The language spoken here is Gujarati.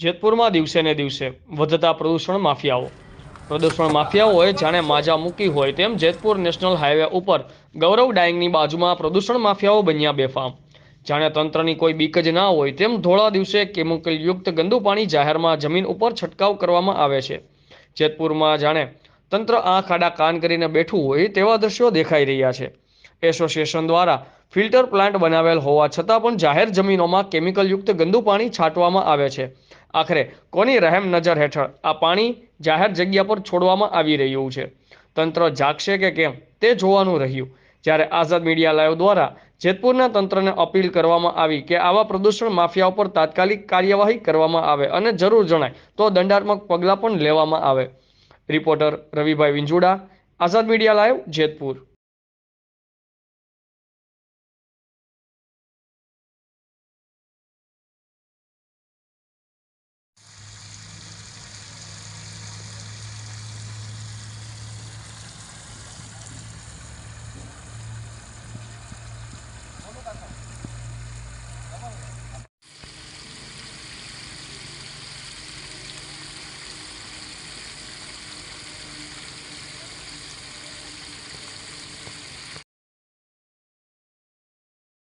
જેતપુરમાં દિવસે ને દિવસે વધતા પ્રદૂષણ માફિયાઓ. પ્રદૂષણ માફિયાઓએ જાણે માજા મૂકી હોય તેમ જેતપુર નેશનલ હાઈવે ઉપર ગૌરવ ડાઈંગની બાજુમાં પ્રદૂષણ માફિયાઓ બન્યા બેફામ જાણે તંત્રની કોઈ બીક જ ના હોય તેમ ધોળા દિવસે કેમિકલયુક્ત ગંદુ પાણી જાહેરમાં જમીન ઉપર છંટકાવ કરવામાં આવે છે. જેતપુરમાં જાણે તંત્ર આંખ આડા કાન કરીને બેઠું હોય તેવા દ્રશ્યો દેખાઈ રહ્યા છે. એસોસિએશન દ્વારા ફિલ્ટર પ્લાન્ટ બનાવેલ હોવા છતાં પણ જાહેર જમીનોમાં કેમિકલયુક્ત ગંદુ પાણી છાંટવામાં આવે છે. આખરે કોની રહેમ નજર હેઠળ આ પાણી જાહેર જગ્યા પર છોડવામાં આવી રહ્યું છે? તંત્ર જાગશે કે કેમ? તે જોવાનું રહ્યું. જ્યારે આઝાદ મીડિયા લાઈવ દ્વારા જેતપુરના તંત્રને અપીલ કરવામાં આવી કે આવા પ્રદૂષણ માફિયા ઉપર તાત્કાલિક કાર્યવાહી કરવામાં આવે અને જરૂર જણાય, તો દંડાત્મક પગલાં પણ લેવામાં આવે. રિપોર્ટર રવિભાઈ વિંજુડા, આઝાદ મીડિયા લાઈવ જેતપુર.